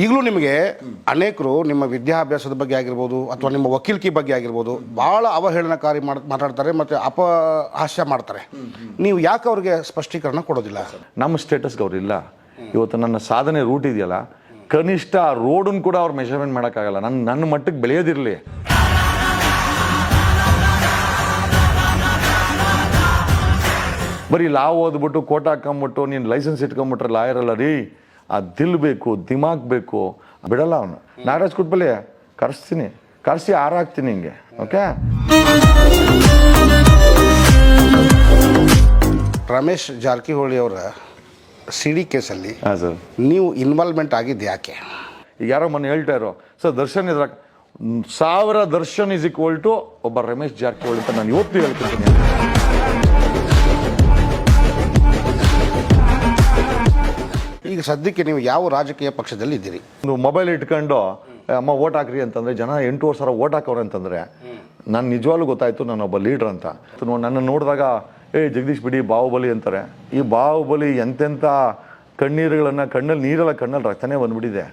ಈಗಲೂ ನಿಮಗೆ ಅನೇಕರು ನಿಮ್ಮ ವಿದ್ಯಾಭ್ಯಾಸದ ಬಗ್ಗೆ ಆಗಿರ್ಬೋದು ಅಥವಾ ನಿಮ್ಮ ವಕೀಲಿಕೆ ಬಗ್ಗೆ ಆಗಿರ್ಬೋದು ಭಾಳ ಅವಹೇಳನಕಾರಿ ಮಾತಾಡ್ತಾರೆ ಮತ್ತು ಅಪಹಾಸ್ಯ ಮಾಡ್ತಾರೆ. ನೀವು ಯಾಕೆ ಅವ್ರಿಗೆ ಸ್ಪಷ್ಟೀಕರಣ ಕೊಡೋದಿಲ್ಲ? ನಮ್ಮ ಸ್ಟೇಟಸ್ಗೆ ಅವರಿಲ್ಲ ಇವತ್ತು ನನ್ನ ಸಾಧನೆ ರೂಟ್ ಇದೆಯಲ್ಲ, ಕನಿಷ್ಠ ರೋಡನ್ನು ಕೂಡ ಅವ್ರು ಮೆಷರ್ಮೆಂಟ್ ಮಾಡೋಕ್ಕಾಗಲ್ಲ. ನನ್ನ ನನ್ನ ಮಟ್ಟಕ್ಕೆ ಬೆಳೆಯೋದಿರಲಿ. ಬರೀ ಲಾ ಓದ್ಬಿಟ್ಟು ಕೋಟ ಹಾಕೊಂಬಿಟ್ಟು ನೀನು ಲೈಸೆನ್ಸ್ ಇಟ್ಕೊಂಬಿಟ್ರೆ ಲಾಯರ್ ಅಲ್ಲ ರೀ. ಆ ದಿಲ್ ಬೇಕು ದಿಮಾಗ್ ಬೇಕು ಬಿಡಲ್ಲ ಅವನು. ನಾಗರಾಜ್ ಕುಟ್ಬಲಿ ಕರೆಸ್ತೀನಿ. ಕರೆಸಿ ಆರಾಕ್ತೀನಿ ಹಿಂಗೆ ಓಕೆ? ರಮೇಶ್ ಜಾರಕಿಹೊಳಿ ಅವರ ಸಿ ಡಿ ಕೇಸಲ್ಲಿ ಹಾಂ ಸರ್ ನೀವು ಇನ್ವಾಲ್ವ್ಮೆಂಟ್ ಆಗಿದ್ದು ಯಾಕೆ? ಈಗ ಯಾರೋ ಮೊನ್ನೆ ಹೇಳ್ತಾ ಇರೋ ಸರ್ ದರ್ಶನ್ ಇದ್ರ ಸಾವಿರ ದರ್ಶನ್ ಇಸ್ ಈಕ್ವಲ್ ಟು ಒಬ್ಬ ರಮೇಶ್ ಜಾರಕಿಹೊಳಿ ಅಂತ ನಾನು ಇವತ್ತು ಹೇಳ್ತಿದ್ದೀನಿ ಈಗ ಸದ್ಯಕ್ಕೆ ನೀವು ಯಾವ ರಾಜಕೀಯ ಪಕ್ಷದಲ್ಲಿ ಇದ್ದೀರಿ? ಒಂದು ಮೊಬೈಲ್ ಇಟ್ಕೊಂಡು "ಏ, ಅಮ್ಮ ಓಟ್ ಹಾಕ್ರಿ ಅಂತಂದ್ರೆ ಜನ ಎಂಟೂವರೆ ಸಾವಿರ ಓಟ್ ಹಾಕೋರು ಅಂತಂದ್ರೆ ನಾನು ನಿಜವಾಗ್ಲೂ ಗೊತ್ತಾಯ್ತು ನಾನು ಒಬ್ಬ ಲೀಡ್ರ್ ಅಂತ. ನನ್ನ ನೋಡಿದಾಗ ಏ ಜಗದೀಶ್ ಬಿಡಿ ಬಾಹುಬಲಿ ಅಂತಾರೆ. ಈ ಬಾಹುಬಲಿ ಎಂತೆಂಥ ಕಣ್ಣೀರುಗಳನ್ನ ಕಣ್ಣಲ್ಲಿ ನೀರೆಲ್ಲ ಕಣ್ಣಲ್ಲಿ ರಕ್ತನೇ ಬಂದ್ಬಿಟ್ಟಿದೆ.